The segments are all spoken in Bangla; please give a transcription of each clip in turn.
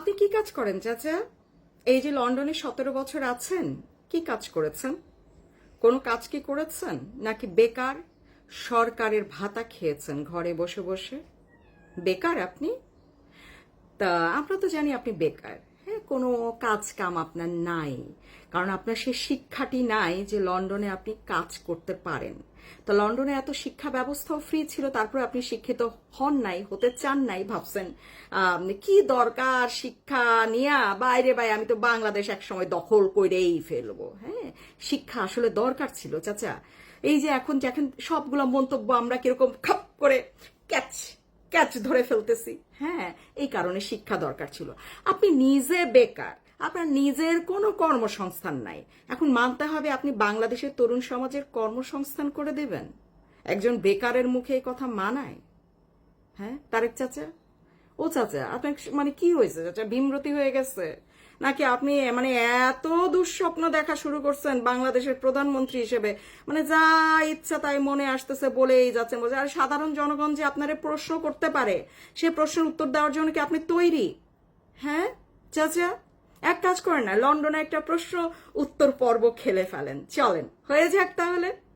আপনি কি কাজ করেন, চাচা? এই যে লন্ডনে সতেরো বছর আছেন, কি কাজ করেছেন? কোনো কাজ কি করেছেন, নাকি বেকার সরকারের ভাতা খেয়েছেন ঘরে বসে বসে? বেকার আপনি? তা আমরা তো জানি আপনি বেকার। কোনো কাজ কাম আপনার নাই। কারণ আপনার সে শিক্ষাটি নাই যে লন্ডনে আপনি কাজ করতে পারেন। তো লন্ডনে এত শিক্ষা ব্যবস্থাও ফ্রি ছিল, তারপরে আপনি শিক্ষিত হন নাই, হতে চান নাই, ভাবছেন কি দরকার শিক্ষা নিয়া? বাইরে বাইরে আমি তো বাংলাদেশ এক সময় দখল করেই ফেলব। হ্যাঁ শিক্ষা আসলে দরকার ছিল, চাচা। এই যে এখন দেখেন সবগুলো মন্তব্য আমরা কীরকম খাপ করে ক্যাচ ক্যাচ ধরে ফেলতেছি। হ্যাঁ এই কারণে শিক্ষা দরকার ছিল। আপনি নিজে বেকার, আপনার নিজের কোনো কর্মসংস্থান নাই। এখন মানতে হবে আপনি বাংলাদেশের তরুণ সমাজের কর্মসংস্থান করে দেবেন। একজন বেকারের মুখে এই কথা মানায়? হ্যাঁ তারেক চাচা? ও চাচা, আপনার মানে কি হয়েছে চাচা? ভীমরতি হয়ে গেছে। নাকি আপনি মানে এত দুঃস্বপ্ন দেখা শুরু করছেন বাংলাদেশের প্রধানমন্ত্রী হিসেবে। মানে যা ইচ্ছা তাই মনে আসতেছে বলেই যাচ্ছেন বলছে। আর সাধারণ জনগণ যে আপনারে প্রশ্ন করতে পারে, সে প্রশ্নের উত্তর দেওয়ার জন্য কি আপনি তৈরি? হ্যাঁ? চাচা, এক কাজ করেন না, লন্ডনে একটা প্রশ্ন উত্তর পর্ব খেলে ফেলেন। চলেন, হয়ে যাক তাহলে।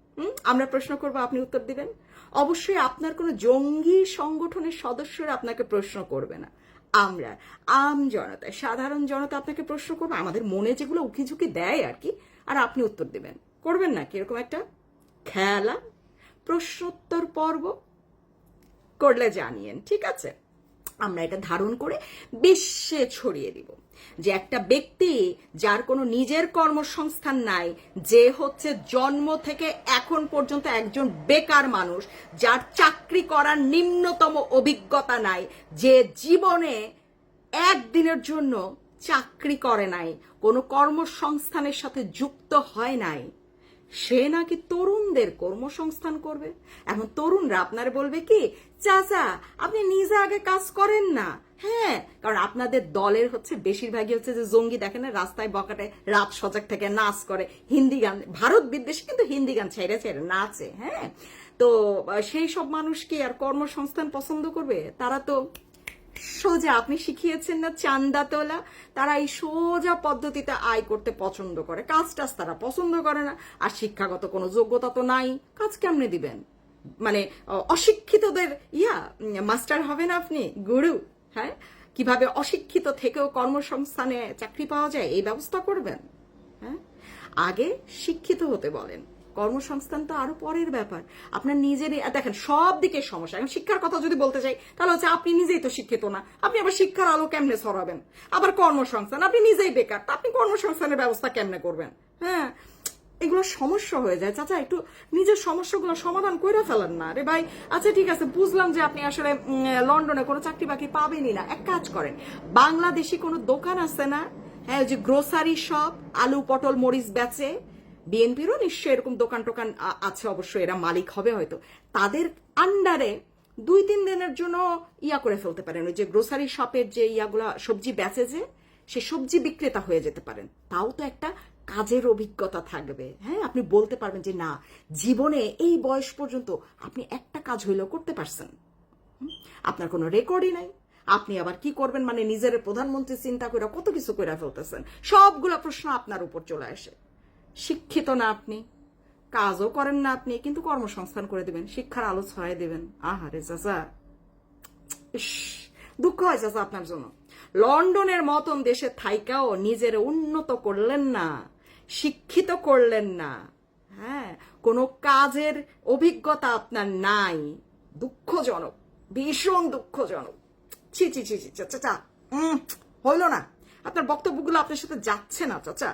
আমরা প্রশ্ন করব, আপনি উত্তর দিবেন। অবশ্যই আপনার কোনো জঙ্গি সংগঠনের সদস্যরা আপনাকে প্রশ্ন করবে না। আমরা, আম জনতা, সাধারণ জনতা আপনাকে প্রশ্ন করবে, আমাদের মনে যেগুলো উকিঝুঁকি দেয় আর কি, আর আপনি উত্তর দিবেন। করবেন না কি? এরকম একটা খেলা, প্রশ্নোত্তর পর্ব, করলে জানিয়েন, ঠিক আছে? আমরা এটা ধারণ করে বিশ্বে ছড়িয়ে দিব। যে একটা ব্যক্তি যার কোনো নিজের কর্মসংস্থান নাই, যে হচ্ছে জন্ম থেকে এখন পর্যন্ত একজন বেকার মানুষ, যার চাকরি করার নিম্নতম অভিজ্ঞতা নাই, যে জীবনে একদিনের জন্য চাকরি করে নাই, কোনো কর্মসংস্থানের সাথে যুক্ত হয় নাই। সে নাকি তরুণদের কর্মসংস্থান করবে? এখন তরুণরা আপনার বলবে কি, চাচা, আপনি নিজে আগে কাজ করেন না। হ্যাঁ কারণ আপনাদের দলের হচ্ছে বেশিরভাগই হচ্ছে যে জঙ্গি দেখে না, রাস্তায়, বকাটে, রাত সজাগ থেকে নাচ করে। হিন্দি গান, ভারত বিদ্বেষে কিন্তু হিন্দি গান ছেড়ে ছেড়ে নাচে হ্যাঁ? তো সেই সব মানুষ কি আর কর্মসংস্থান পছন্দ করবে? তারা তো সোজা, আপনি শিখিয়েছেন না চান্দা তোলা। তারা এই সোজা পদ্ধতিতে আয় করতে পছন্দ করে। কাজ টাজ তারা পছন্দ করে না। আর শিক্ষাগত কোনো যোগ্যতা তো নাই। কাজ কেমনে দিবেন? মানে অশিক্ষিতদের, ইয়া মাস্টার হবেন আপনি, গুরু হ্যাঁ? কীভাবে অশিক্ষিত থেকেও কর্মসংস্থানে চাকরি পাওয়া যায়, এই ব্যবস্থা করবেন হ্যাঁ? আগে শিক্ষিত হতে বলেন। কর্মসংস্থান তো আরও পরের ব্যাপার। আপনার নিজের দেখেন, সব দিকে সমস্যা। এখন শিক্ষার কথা যদি বলতে চাই, তাহলে হচ্ছে আপনি নিজেই তো শিক্ষিত না। আপনি আবার শিক্ষার আলো কেমনে ছড়াবেন? আবার কর্মসংস্থান, আপনি নিজেই বেকার। তা আপনি কর্মসংস্থানের ব্যবস্থা কেমনে করবেন? হ্যাঁ? এগুলো সমস্যা হয়ে যায়। চাচা, একটু নিজের সমস্যাগুলো সমাধান করে ফেলেন না। রে ভাই আচ্ছা ঠিক আছে, বুঝলাম যে আপনি আসলে লন্ডনে কোনো চাকরি বাকরি পাবেনই না। এক কাজ করেন, বাংলাদেশি কোনো দোকান আছে না? হ্যাঁ যে গ্রোসারি শপ আলু, পটল, মরিচ বেচে বিএনপিরও নিশ্চয়ই এরকম দোকান টোকান আছে অবশ্যই, এরা মালিক হবে হয়তো। তাদের আন্ডারে দুই, তিন দিনের জন্য ইয়া করে ফেলতে পারেন। ওই যে গ্রোসারি শপের যে ইয়াগুলা, সবজি বেচে যে সে সবজি বিক্রেতা হয়ে যেতে পারেন। তাও তো একটা কাজের অভিজ্ঞতা থাকবে। হ্যাঁ আপনি বলতে পারবেন যে না, জীবনে এই বয়স পর্যন্ত আপনি একটা কাজ হইলেও করতে পারছেন। আপনার কোনো রেকর্ডই নাই। আপনি আবার কি করবেন? মানে নিজের প্রধানমন্ত্রী চিন্তা করে কত কিছু করে ফেলতেছেন? সবগুলো প্রশ্ন আপনার উপর চলে আসে। শিক্ষিত না আপনি কাজও করেন না আপনি কিন্তু কর্মসংস্থান করে দেবেন শিক্ষার আলো ছড়াই দেবেন আহারে চাচা দুঃখ হয় চাচা আপনার জন্য লন্ডনের মতন দেশে থাইকাও নিজের উন্নত করলেন না শিক্ষিত করলেন না হ্যাঁ কোনো কাজের অভিজ্ঞতা আপনার নাই দুঃখজনক ভীষণ দুঃখজনক ছি ছি ছি ছি চাচা হইল না আপনার বক্তব্যগুলো আপনার সাথে যাচ্ছে না, চাচা।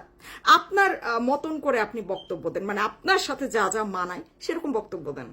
আপনার মতন করে আপনি বক্তব্য দেন। মানে আপনার সাথে যা যা মানায়, সেরকম বক্তব্য দেন।